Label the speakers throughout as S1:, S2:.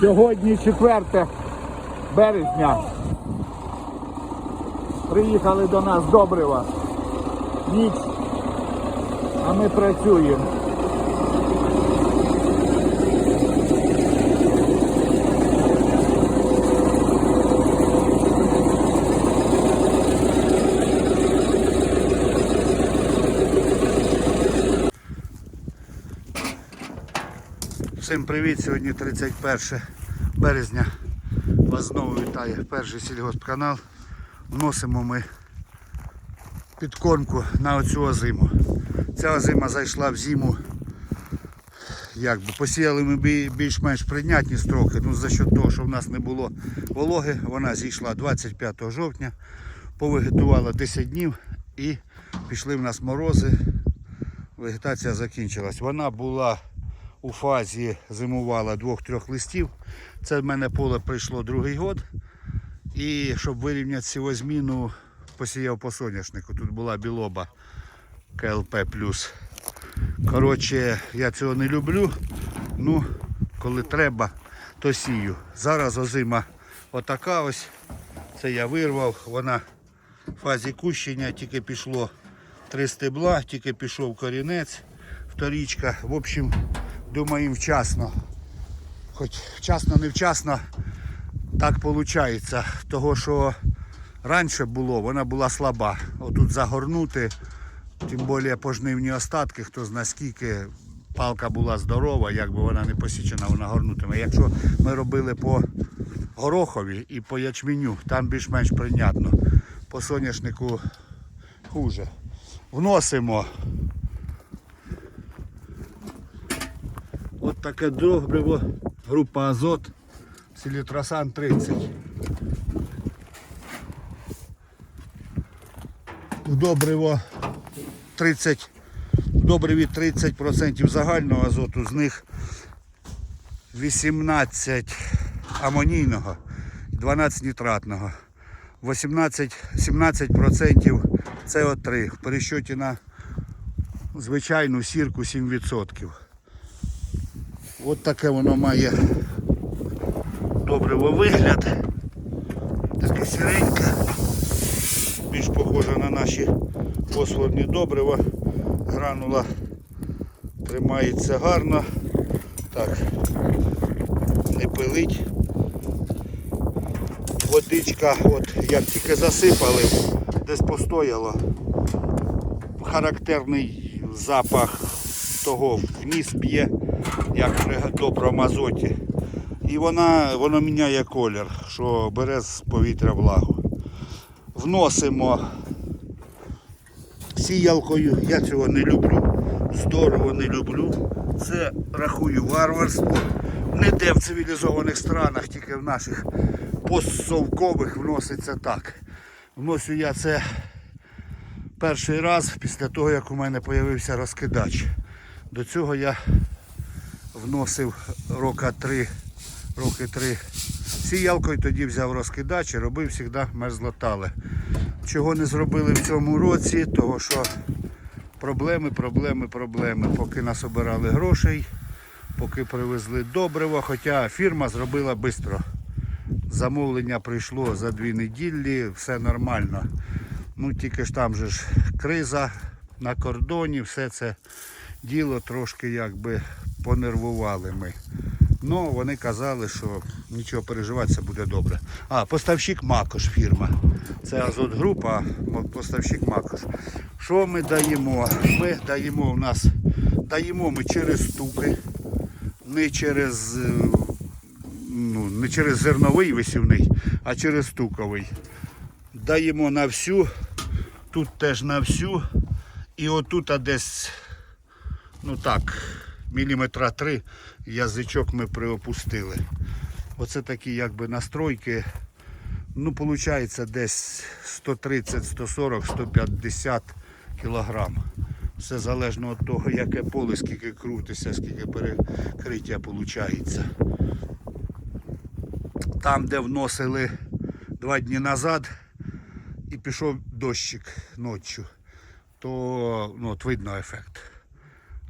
S1: Сьогодні 4 березня. Приїхали до нас добрива. Ніч. А ми працюємо. Всім привіт! Сьогодні 31 березня. Вас знову вітає перший сільгоспканал. Вносимо ми підкормку на оцю озиму. Ця озима зайшла в зиму. Якби посіяли ми більш-менш прийнятні строки. Ну, за що того, що в нас не було вологи, вона зійшла 25 жовтня, повегетувала 10 днів і пішли в нас морози. Вегетація закінчилась. Вона була у фазі зимувала двох-трьох листів. Це в мене поле прийшло другий год. І щоб вирівняти сівозміну, посіяв по соняшнику. Тут була білоба КЛП. Коротше, я цього не люблю. Ну, коли треба, то сію. Зараз озима отака ось. Це я вирвав. Вона в фазі кущення, тільки пішло три стебла, тільки пішов корінець, вторічка. В общем, думаю, вчасно. Хоч вчасно, невчасно, так виходить. Того, що раніше було, вона була слаба. Отут загорнути, тим більше пожнивні остатки, хто зна скільки палка була здорова, якби вона не посічена, вона горнутиме. Якщо ми робили по горохові і по ячменю, там більш-менш прийнятно. По соняшнику хуже. Вносимо таке добриво, група Азот, Селітросан 30. В добриво 30, в добриві 30% загального азоту, з них 18 амонійного, 12 нітратного, 18, 17% СО3 в пересчоті на звичайну сірку 7%. От таке воно має добриво вигляд. Таке сіреньке. Більш похоже на наші фосфорні добрива. Гранула тримається гарно. Так, не пилить. Водичка, от як тільки засипали, десь постояло. Характерний запах того вниз б'є як при доброму азоті. І вона, воно міняє колір, що бере з повітря влагу. Вносимо сіялкою, я цього не люблю, здорово не люблю. Це рахую варварство. Ніде в цивілізованих странах, тільки в наших постсовкових вноситься так. Вносю я це перший раз після того, як у мене з'явився розкидач. До цього я вносив рока три, роки три сіялкою, тоді взяв розкидач і робив завжди мерзлотали. Чого не зробили в цьому році, того що проблеми, проблеми, проблеми. Поки насобирали грошей, поки привезли добриво, хоча фірма зробила швидко. Замовлення прийшло за дві неділі, все нормально. Ну тільки ж там же ж криза на кордоні, все це діло трошки якби понервували ми. Ну, вони казали, що нічого переживати, все буде добре. А, поставщик Макош фірма. Це Азот група, поставщик Макош. Що ми даємо? Ми даємо в нас, даємо ми через стуки, не через, е, ну, не через зерновий висівний, а через стуковий. Даємо на всю, тут теж на всю. І отут десь ну так, міліметра три язичок ми приопустили. Оце такі якби настройки. Ну, виходить десь 130, 140, 150 кілограм. Все залежно від того, яке поле, скільки крутиться, скільки перекриття виходить. Там, де вносили два дні назад і пішов дощик ночі, то ну, от видно ефект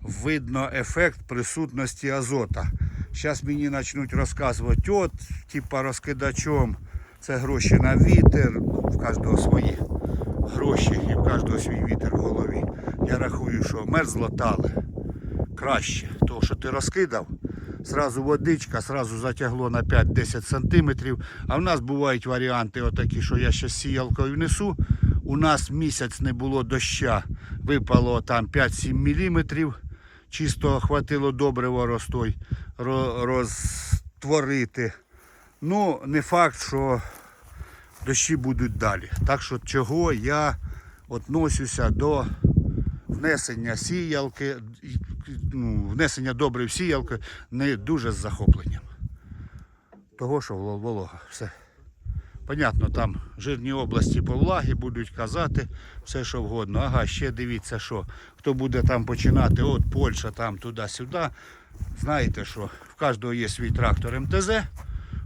S1: видно ефект присутності азота. Зараз мені почнуть розказувати, от, типа розкидачом, це гроші на вітер, в кожного свої гроші і в кожного свій вітер в голові. Я рахую, що мерзло тале краще. Того, що ти розкидав, зразу водичка, зразу затягло на 5-10 сантиметрів. А в нас бувають варіанти, отакі, що я ще сіялкою несу. У нас місяць не було доща, випало там 5-7 міліметрів. Чисто хватило добрива розтой розтворити. Ну, не факт, що дощі будуть далі. Так що чого я относюся до внесення сіялки, ну, внесення добрив сіялки не дуже з захопленням. Того, що вол- волога. Все. Понятно, там жирні області по влагі будуть казати все, що вгодно. Ага, ще дивіться, що хто буде там починати, от Польща, там туди-сюди. Знаєте, що в кожного є свій трактор МТЗ.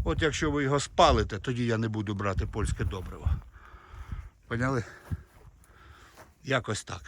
S1: От якщо ви його спалите, тоді я не буду брати польське добриво. Поняли? Якось так.